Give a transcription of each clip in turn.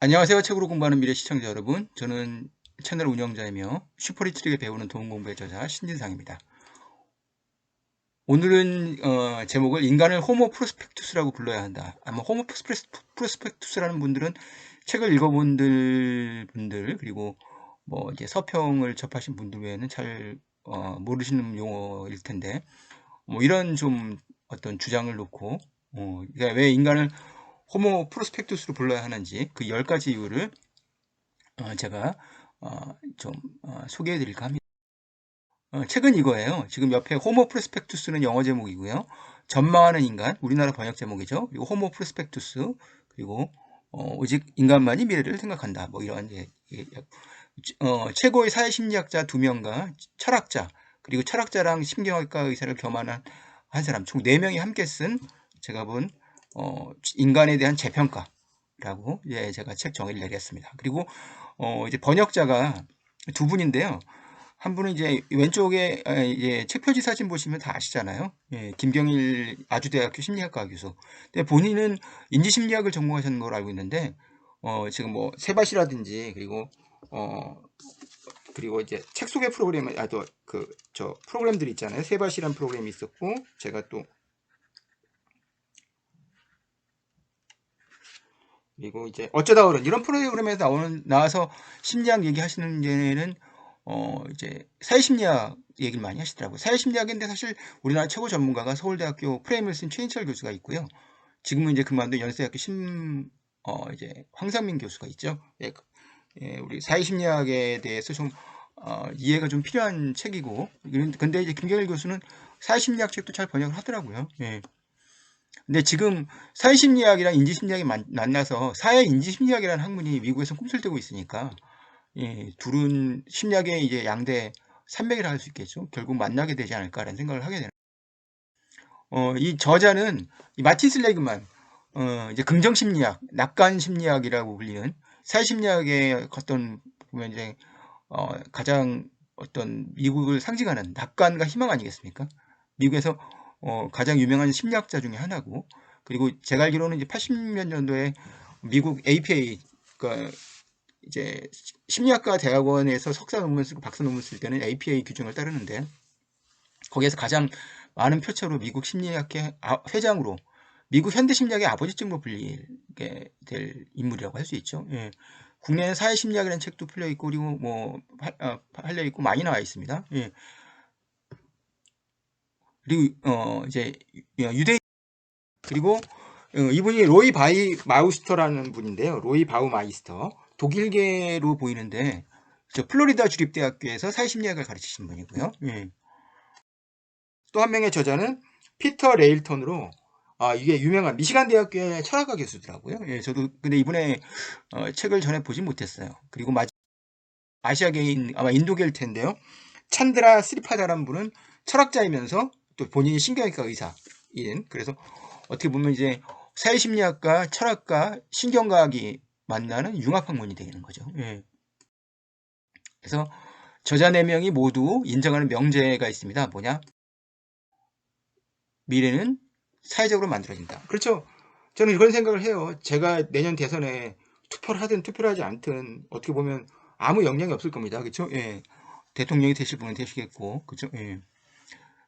안녕하세요. 책으로 공부하는 미래 시청자 여러분. 저는 채널 운영자이며 슈퍼리트릭에 배우는 도움 공부의 저자 신진상입니다. 오늘은 어, 제목을 인간을 호모 프로스펙투스라고 불러야 한다. 아마 호모 프로스펙투스라는 분들은 책을 읽어본 분들 그리고 뭐 이제 서평을 접하신 분들 외에는 잘 어, 모르시는 용어일 텐데 뭐 이런 좀 어떤 주장을 놓고 어, 그러니까 왜 인간을 호모 프로스펙투스로 불러야 하는지 그 10가지 이유를 어, 제가 어, 좀 어, 소개해 드릴까 합니다. 어, 책은 이거예요. 지금 옆에 호모 프로스펙투스는 영어 제목이고요. 전망하는 인간, 우리나라 번역 제목이죠. 그리고 호모 프로스펙투스, 그리고 어, 오직 인간만이 미래를 생각한다. 뭐 이런 예, 예, 어, 최고의 사회심리학자 두 명과 철학자, 그리고 철학자랑 심경외과 의사를 겸한 한 사람, 총 4명이 함께 쓴 제가 본 어, 인간에 대한 재평가라고 예, 제가 책 정의를 내렸습니다. 그리고 어, 이제 번역자가 두 분인데요. 한 분은 이제 왼쪽에 아, 이제 책 표지 사진 보시면 다 아시잖아요. 예, 김경일 아주대학교 심리학과 교수. 근데 본인은 인지심리학을 전공하셨는 걸로 알고 있는데 어, 지금 뭐 세밭이라든지 그리고 어 그리고 이제 책 소개 프로그램 아또 그 저 프로그램들 있잖아요. 세밭이란 프로그램이 있었고 제가 또 그리고 이제 어쩌다 그런 이런 프로그램에 나오는 나와서 심리학 얘기하시는 데는 어 이제 사회심리학 얘기를 많이 하시더라고요. 사회심리학인데 사실 우리나라 최고 전문가가 서울대학교 프레임을 쓴 최인철 교수가 있고요. 지금은 이제 그만둔 연세대학교 심 어 이제 황상민 교수가 있죠. 예, 예, 우리 사회심리학에 대해서 좀 어, 이해가 좀 필요한 책이고 근데 이제 김경일 교수는 사회심리학 책도 잘 번역을 하더라고요. 예. 근데 지금 사회심리학이랑 인지심리학이 만나서 사회인지심리학이라는 학문이 미국에서 꿈틀대고 있으니까 예, 둘은 심리학의 이제 양대 산맥이라 할 수 있겠죠. 결국 만나게 되지 않을까라는 생각을 하게 되는. 어, 이 저자는 이 마틴 슬레이그만 어, 이제 긍정 심리학, 낙관 심리학이라고 불리는 사회 심리학의 어떤 보면 이제 어, 가장 어떤 미국을 상징하는 낙관과 희망 아니겠습니까? 미국에서 어, 가장 유명한 심리학자 중에 하나고 그리고 제가 알기로는 이제 80몇 년도에 미국 APA 그러니까 이제 심리학과 대학원에서 석사 논문 쓰고 박사 논문 쓸 때는 APA 규정을 따르는데 거기에서 가장 많은 표차로 미국 심리학회 아, 회장으로 미국 현대 심리학의 아버지쯤으로 불리게 될 인물이라고 할 수 있죠. 예. 국내에 사회심리학이라는 책도 풀려 있고 그리고 뭐 어, 팔려 있고 많이 나와 있습니다. 예. 그리고 어 이제 유대 그리고 어, 이분이 로이 바이 마우스터라는 분인데요. 로이 바우 마이스터 독일계로 보이는데 플로리다 주립대학교에서 사회심리학을 가르치신 분이고요. 예. 또 한 명의 저자는 피터 레일턴으로 아 이게 유명한 미시간 대학교의 철학과 교수더라고요. 예, 저도 근데 이분의 어, 책을 전에 보진 못했어요. 그리고 마, 아시아계인 아마 인도계일 텐데요. 찬드라 스리파다라는 분은 철학자이면서 또 본인이 신경외과 의사인 그래서 어떻게 보면 이제 사회심리학과 철학과 신경과학이 만나는 융합학문이 되는 거죠. 예. 그래서 저자 4명이 모두 인정하는 명제가 있습니다. 뭐냐? 미래는 사회적으로 만들어진다. 그렇죠. 저는 이런 생각을 해요. 제가 내년 대선에 투표를 하든 투표를 하지 않든 어떻게 보면 아무 영향이 없을 겁니다. 그렇죠? 예. 대통령이 되실 분은 되시겠고, 그렇죠? 예.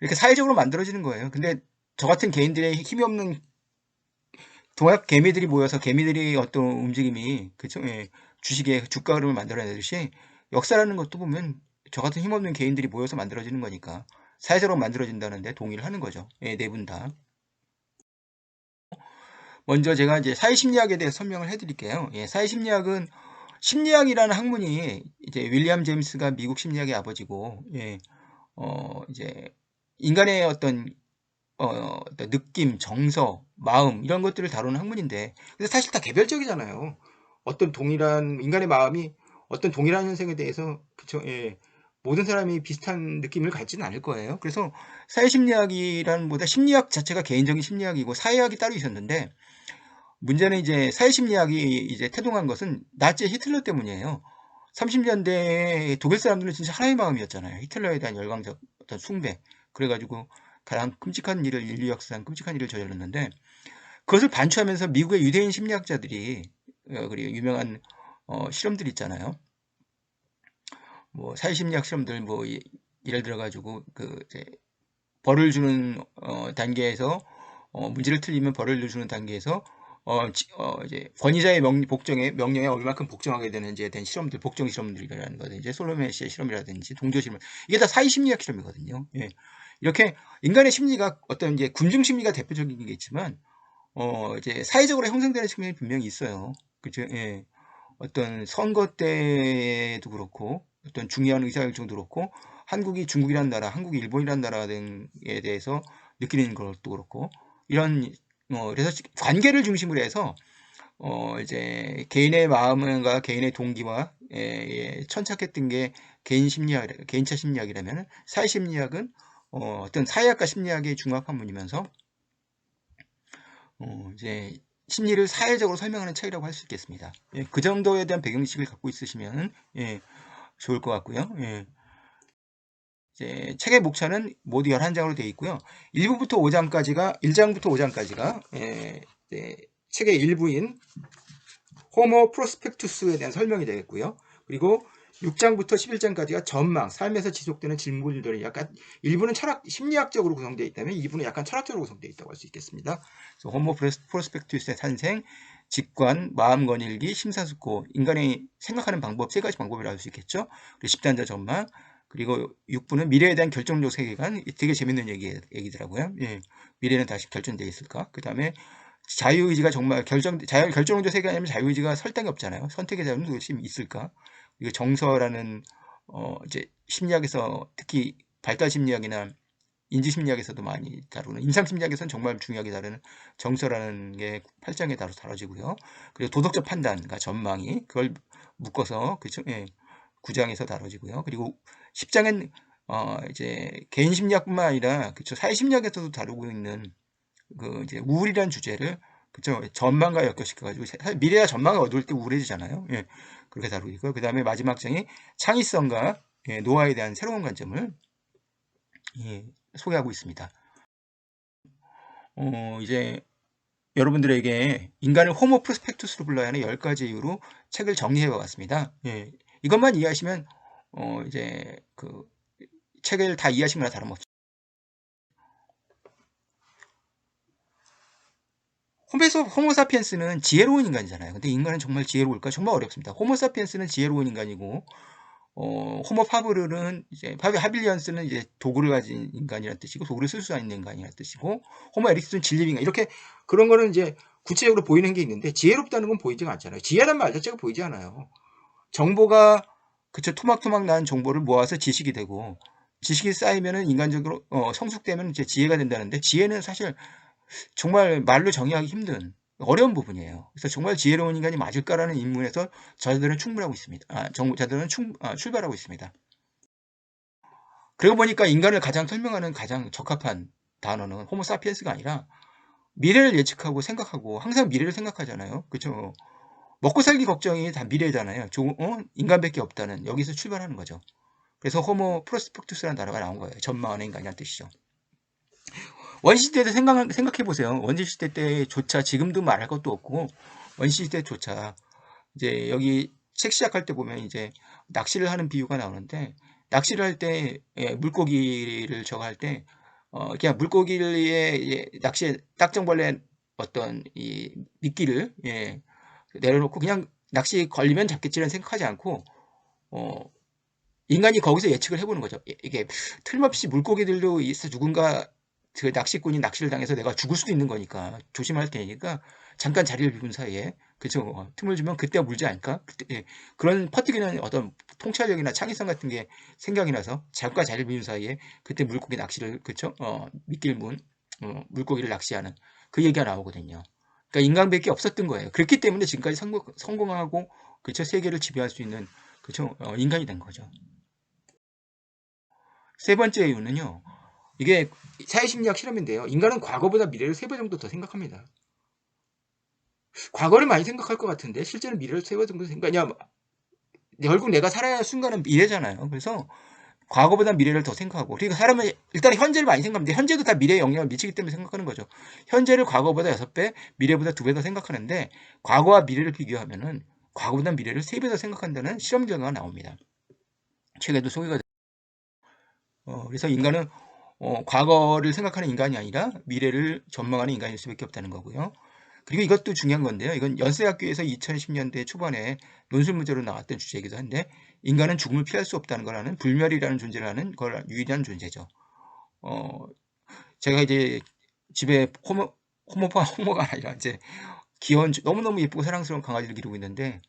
이렇게 사회적으로 만들어지는 거예요. 근데 저 같은 개인들의 힘이 없는 동학 개미들이 모여서 개미들이 어떤 움직임이 그쵸 예, 주식의 주가 흐름을 만들어내듯이 역사라는 것도 보면 저 같은 힘없는 개인들이 모여서 만들어지는 거니까 사회적으로 만들어진다는데 동의를 하는 거죠. 예, 네분 다. 먼저 제가 이제 사회심리학에 대해 설명을 해드릴게요. 예, 사회심리학은 심리학이라는 학문이 이제 윌리엄 제임스가 미국 심리학의 아버지고, 예, 어, 이제 인간의 어떤 어, 느낌, 정서, 마음 이런 것들을 다루는 학문인데 근데 사실 다 개별적이잖아요. 어떤 동일한 인간의 마음이 어떤 동일한 현상에 대해서 그쵸 예. 모든 사람이 비슷한 느낌을 갖지는 않을 거예요. 그래서 사회심리학이라는 보다 심리학 자체가 개인적인 심리학이고 사회학이 따로 있었는데 문제는 이제 사회심리학이 이제 태동한 것은 나치 히틀러 때문이에요. 30년대 독일 사람들은 진짜 하나의 마음이었잖아요. 히틀러에 대한 열광적 어떤 숭배. 그래가지고 가장 끔찍한 일을 인류 역사상 끔찍한 일을 저질렀는데 그것을 반추하면서 미국의 유대인 심리학자들이 어, 그리고 유명한 어, 실험들 있잖아요. 뭐 사회심리학 실험들 뭐 예를 들어 가지고 그 이제 벌을 주는 어, 단계에서 어, 문제를 틀리면 벌을 주는 단계에서 어, 지, 어, 이제 권위자의 명, 복정에 명령에 얼마큼 복종하게 되는지에 대한 실험들, 복종 실험들이라는 거든 이제 솔로메 씨의 실험이라든지 동조 실험 이게 다 사회 심리학 실험이거든요. 예. 이렇게 인간의 심리가 어떤 이제 군중 심리가 대표적인 게 있지만 어, 이제 사회적으로 형성되는 측면이 분명히 있어요. 그죠? 예. 어떤 선거 때도 그렇고 어떤 중요한 의사결정도 그렇고 한국이 중국이란 나라, 한국이 일본이란 나라 등에 대해서 느끼는 것도 그렇고 이런 어 그래서 관계를 중심으로 해서 어 이제 개인의 마음과 개인의 동기와 예, 예, 천착했던 게 개인 심리학, 개인차 심리학이라면 사회 심리학은 어, 어떤 사회학과 심리학의 중합 한문이면서 어, 이제 심리를 사회적으로 설명하는 책이라고 할 수 있겠습니다. 예, 그 정도에 대한 배경식을 갖고 있으시면 예, 좋을 것 같고요. 예. 이제 책의 목차는 모두 11장으로 되어 있고요. 1부부터 5장까지가 1장부터 5장까지가 예, 책의 일부인 호모 프로스펙투스에 대한 설명이 되겠고요. 그리고 6장부터 11장까지가 전망, 삶에서 지속되는 질문들이 약간 일부는 철학 심리학적으로 구성되어 있다면 2부는 약간 철학적으로 구성되어 있다고 할 수 있겠습니다. 그래서 호모 프로스펙투스의 탄생, 직관, 마음 건일기, 심사숙고, 인간이 생각하는 방법 세 가지 방법이라고 할 수 있겠죠. 그리고 집단자 전망, 그리고 6부는 미래에 대한 결정적 세계관, 되게 재밌는 얘기, 얘기더라고요. 예. 미래는 다시 결정되어 있을까? 그 다음에 자유의지가 정말 결정, 자유, 결정적 세계관이면 자유의지가 설탕이 없잖아요. 선택의 자유는 도대체 있을까? 이거 정서라는, 어, 이제 심리학에서 특히 발달 심리학이나 인지 심리학에서도 많이 다루는 인상 심리학에서는 정말 중요하게 다루는 정서라는 게 8장에 다루 다뤄지고요. 그리고 도덕적 판단과 전망이 그걸 묶어서 그쵸? 예, 9장에서 다뤄지고요. 그리고 10장은 어 이제 개인 심리학뿐만 아니라 그쵸 사회 심리학에서도 다루고 있는 그 이제 우울이라는 주제를 그쵸 전망과 엮여시켜 가지고 미래와 전망을 얻을 때 우울해지잖아요. 예. 그렇게 다루고 있고요. 그 다음에 마지막 장이 창의성과 예, 노화에 대한 새로운 관점을 예, 소개하고 있습니다. 어, 이제 여러분들에게 인간을 호모 프로스펙투스로 불러야 하는 10가지 이유로 책을 정리해 봤습니다. 예, 이것만 이해하시면 어, 이제 그 책을 다 이해하신 거나 다름없죠. 홈에서 호모사피엔스는 지혜로운 인간이잖아요. 근데 인간은 정말 지혜로울까? 정말 어렵습니다. 호모사피엔스는 지혜로운 인간이고 어, 호모 파브르는 이제 파비 하빌리언스는 이제 도구를 가진 인간이라는 뜻이고 도구를 쓸 수 있는 인간이라는 뜻이고 호모 에릭스는 진립인간 이렇게 그런 거는 이제 구체적으로 보이는 게 있는데 지혜롭다는 건 보이지가 않잖아요. 지혜란 말 자체가 보이지 않아요. 정보가 그쵸 토막토막 난 정보를 모아서 지식이 되고 지식이 쌓이면은 인간적으로 어, 성숙되면 이제 지혜가 된다는데 지혜는 사실 정말 말로 정의하기 힘든 어려운 부분이에요. 그래서 정말 지혜로운 인간이 맞을까라는 인문에서 저자들은 충분하고 있습니다. 아, 정자들은 충, 아, 출발하고 있습니다. 그러고 보니까 인간을 가장 설명하는 가장 적합한 단어는 호모사피엔스가 아니라 미래를 예측하고 생각하고 항상 미래를 생각하잖아요. 그렇죠? 먹고 살기 걱정이 다 미래잖아요. 조, 어? 인간밖에 없다는 여기서 출발하는 거죠. 그래서 호모 프로스펙투스라는 단어가 나온 거예요. 전망하는 인간이라는 뜻이죠. 원시시대 때 생각, 생각해보세요. 원시시대 때조차 지금도 말할 것도 없고 원시시대 조차 이제 여기 책 시작할 때 보면 이제 낚시를 하는 비유가 나오는데 낚시를 할때 예, 물고기를 저거 할때 어, 그냥 물고기를 예, 낚시에 딱정벌레 어떤 이 미끼를 예, 내려놓고 그냥 낚시 걸리면 잡겠지라는 생각하지 않고 어, 인간이 거기서 예측을 해보는 거죠. 이게 틀림없이 물고기들도 있어 누군가 그 낚시꾼이 낚시를 당해서 내가 죽을 수도 있는 거니까 조심할 테니까 잠깐 자리를 비운 사이에 그쵸 어, 틈을 주면 그때가 물지 않을까? 그때, 예. 그런 퍼뜩이는 어떤 통찰력이나 창의성 같은 게 생각이 나서 잠깐 자리를 비운 사이에 그때 물고기 낚시를 그쵸? 어, 미끼문 어, 물고기를 낚시하는 그 얘기가 나오거든요. 그러니까 인간밖에 없었던 거예요. 그렇기 때문에 지금까지 성공, 성공하고 그쵸? 세계를 지배할 수 있는 그쵸? 어, 인간이 된 거죠. 세 번째 이유는요 이게 사회심리학 실험인데요. 인간은 과거보다 미래를 세배 정도 더 생각합니다. 과거를 많이 생각할 것 같은데 실제는 미래를 세배 정도 생각하냐 결국 내가 살아야 할 순간은 미래잖아요. 그래서 과거보다 미래를 더 생각하고 그러니까 사람은 일단 현재를 많이 생각하는데 현재도 다 미래에 영향을 미치기 때문에 생각하는 거죠. 현재를 과거보다 6배, 미래보다 2배 더 생각하는데 과거와 미래를 비교하면 은 과거보다 미래를 3배 더 생각한다는 실험 결과가 나옵니다. 최근에도 소개가 어, 그래서 인간은 어, 과거를 생각하는 인간이 아니라 미래를 전망하는 인간일 수밖에 없다는 거고요. 그리고 이것도 중요한 건데요. 이건 연세학교에서 2010년대 초반에 논술 문제로 나왔던 주제이기도 한데 인간은 죽음을 피할 수 없다는 거라는 불멸이라는 존재라는 걸 유일한 존재죠. 어, 제가 이제 집에 호모, 호모파, 호모가 아니라 이제 귀여운, 너무너무 예쁘고 사랑스러운 강아지를 기르고 있는데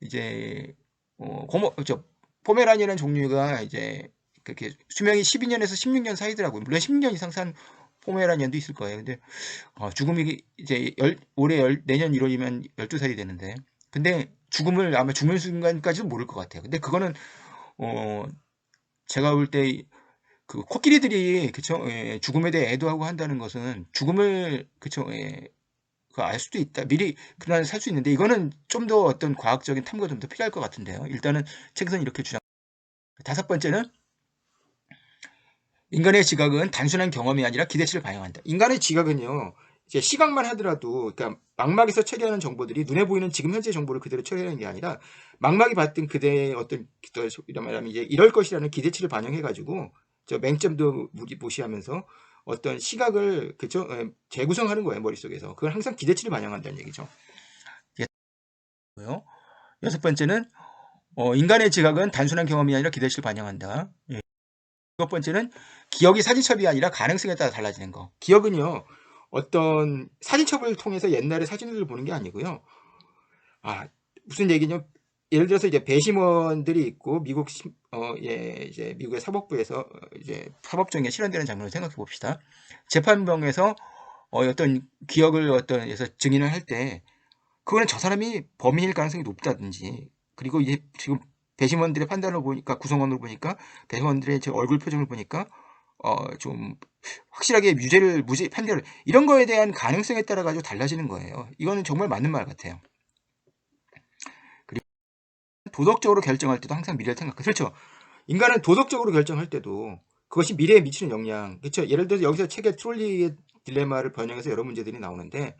이제, 어, 호모, 저, 포메라니라는 종류가 이제 그렇게 수명이 12년에서 16년 사이더라고요. 물론 16년 이상 산 포메라니안도 있을 거예요. 근데 어, 죽음이 이제 열, 올해 열, 내년 1월이면 12살이 되는데 근데 죽음을 아마 죽는 순간까지도 모를 것 같아요. 근데 그거는 어 제가 볼 때 그 코끼리들이 그쵸 예, 죽음에 대해 애도하고 한다는 것은 죽음을 그쵸 예, 그알 수도 있다. 미리 그날 살 수 있는데 이거는 좀 더 어떤 과학적인 탐구가 좀 더 필요할 것 같은데요. 일단은 책에서는 이렇게 주장. 다섯 번째는 인간의 지각은 단순한 경험이 아니라 기대치를 반영한다. 인간의 지각은요, 이제 시각만 하더라도, 그러니까 망막에서 처리하는 정보들이 눈에 보이는 지금 현재 정보를 그대로 처리하는 게 아니라, 망막이 봤던 그대의 어떤, 이런 말하면 이제 이럴 것이라는 기대치를 반영해 가지고, 저 맹점도 무시하면서 어떤 시각을, 예, 재구성하는 거예요, 머릿속에서. 그걸 항상 기대치를 반영한다는 얘기죠. 여섯 번째는, 어, 인간의 지각은 단순한 경험이 아니라 기대치를 반영한다. 예. 첫 번째는 기억이 사진첩이 아니라 가능성에 따라 달라지는 거. 기억은요, 어떤 사진첩을 통해서 옛날의 사진을 보는 게 아니고요. 아, 무슨 얘기냐? 예를 들어서 이제 배심원들이 있고 미국 어, 예, 이제 미국의 사법부에서 이제 사법정에 실현되는 장면을 생각해 봅시다. 재판병에서 어, 어떤 기억을 어떤 에서 증인을 할 때 그거는 저 사람이 범인일 가능성이 높다든지 그리고 이제 지금 배심원들의 판단을 보니까 구성원을 보니까 배심원들의 제 얼굴 표정을 보니까 어 좀 확실하게 유죄를 무죄 판결을 이런 거에 대한 가능성에 따라 가지고 달라지는 거예요. 이거는 정말 맞는 말 같아요. 그리고 도덕적으로 결정할 때도 항상 미래를 생각. 그렇죠. 인간은 도덕적으로 결정할 때도 그것이 미래에 미치는 영향. 그렇죠. 예를 들어서 여기서 책에 트롤리의 딜레마를 번역해서 여러 문제들이 나오는데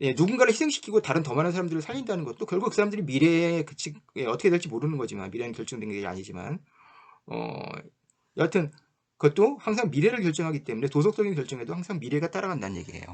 예, 누군가를 희생시키고 다른 더 많은 사람들을 살린다는 것도 결국 그 사람들이 미래에 그치, 예, 어떻게 될지 모르는 거지만 미래는 결정된 게 아니지만 어 여하튼 그것도 항상 미래를 결정하기 때문에 도덕적인 결정에도 항상 미래가 따라간다는 얘기예요.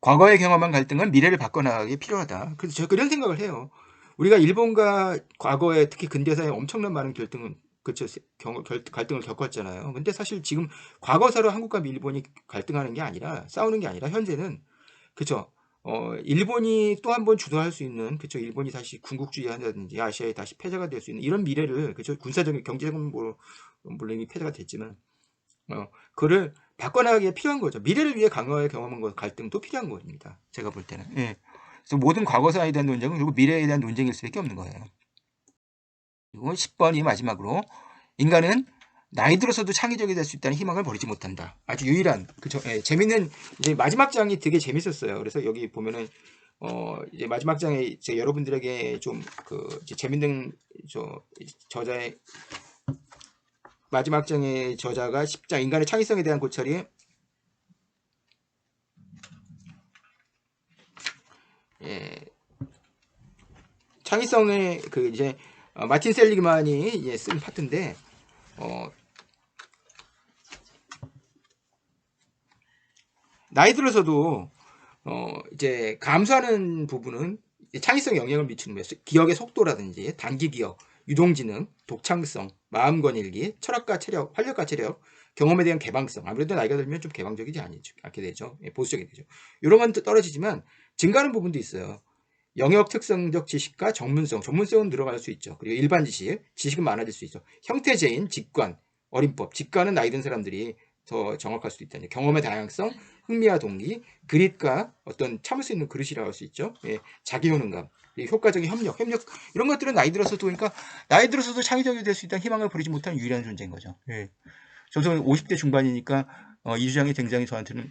과거에 경험한 갈등은 미래를 바꿔나가기 필요하다. 그래서 제가 그런 생각을 해요. 우리가 일본과 과거에 특히 근대사에 엄청난 많은 결등은 그쵸 경, 결, 갈등을 겪었잖아요. 근데 사실 지금 과거사로 한국과 일본이 갈등하는 게 아니라 싸우는 게 아니라 현재는 그쵸 어, 일본이 또 한 번 주도할 수 있는 그쵸 일본이 다시 군국주의 한다든지 아시아에 다시 패자가 될 수 있는 이런 미래를 그쵸 군사적인 경제적인 뭐 물론 이미 패자가 됐지만 어, 그를 바꿔나가기에 필요한 거죠. 미래를 위해 강화의 경험한 것 갈등도 필요한 겁니다. 제가 볼 때는. 예. 그래서 모든 과거사에 대한 논쟁은 그리고 미래에 대한 논쟁일 수밖에 없는 거예요. 그리고 10번이 마지막으로 인간은 나이 들어서도 창의적이 될 수 있다는 희망을 버리지 못한다. 아주 유일한 그죠? 예, 재밌는 이제 마지막 장이 되게 재밌었어요. 그래서 여기 보면은 어 이제 마지막 장에 이제 여러분들에게 좀 그 재밌는 저 저자의 마지막 장의 저자가 10장 인간의 창의성에 대한 고찰이 예, 창의성의 그 이제 어, 마틴 셀리그만이 예, 쓴 파트인데 어, 나이 들어서도 어, 이제 감수하는 부분은 창의성 영향을 미치는 거예요. 기억의 속도라든지 단기 기억, 유동지능, 독창성, 마음 권일기, 철학과 체력, 활력과 체력, 경험에 대한 개방성. 아무래도 나이가 들면 좀 개방적이지 않게 되죠. 예, 보수적이 되죠. 이런 건 떨어지지만 증가하는 부분도 있어요. 영역 특성적 지식과 전문성, 전문성은 늘어갈 수 있죠. 그리고 일반 지식, 지식은 많아질 수 있죠. 형태제인, 직관, 어림법, 직관은 나이 든 사람들이 더 정확할 수도 있다. 경험의 다양성, 흥미와 동기, 그립과 어떤 참을 수 있는 그릇이라고 할 수 있죠. 예, 자기 효능감, 효과적인 협력, 협력 이런 것들은 나이 들어서도 그러니까 나이 들어서도 창의적이 될 수 있다는 희망을 버리지 못하는 유일한 존재인 거죠. 예. 저도 50대 중반이니까 어, 이 주장이 굉장히 저한테는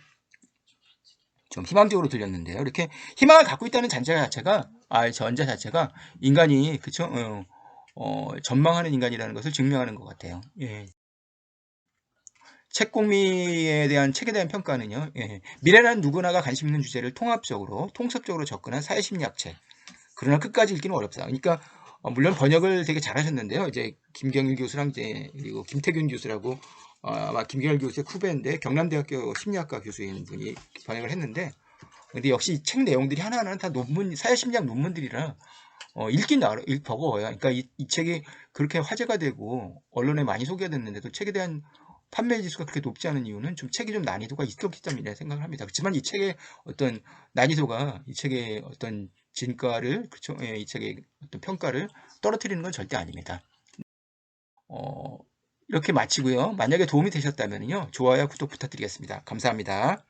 좀 희망적으로 들렸는데요. 이렇게 희망을 갖고 있다는 전제 자체가, 아, 전제 자체가 인간이, 그쵸? 어, 어, 전망하는 인간이라는 것을 증명하는 것 같아요. 예. 책 공미에 대한 책에 대한 평가는요. 예. 미래란 누구나가 관심 있는 주제를 통합적으로 통섭적으로 접근한 사회심리학 책. 그러나 끝까지 읽기는 어렵다. 그러니까 어, 물론 번역을 되게 잘하셨는데요. 이제 김경일 교수랑 이제 그리고 김태균 교수라고 어, 아마 김경일 교수의 후배인데 경남대학교 심리학과 교수인 분이 번역을 했는데 근데 역시 이책 내용들이 하나하나 다 논문 사회심리학 논문들이라 어, 읽긴 나읽 버거워요. 그러니까 이, 이 책이 그렇게 화제가 되고 언론에 많이 소개가 됐는데도 책에 대한 판매 지수가 그렇게 높지 않은 이유는 좀 책이 좀 난이도가 있었기 때문이라 생각을 합니다. 그렇지만 이 책의 어떤 난이도가 이 책의 어떤 진가를 그렇죠? 예, 이 책의 어떤 평가를 떨어뜨리는 건 절대 아닙니다. 어, 이렇게 마치고요. 만약에 도움이 되셨다면요. 좋아요, 구독 부탁드리겠습니다. 감사합니다.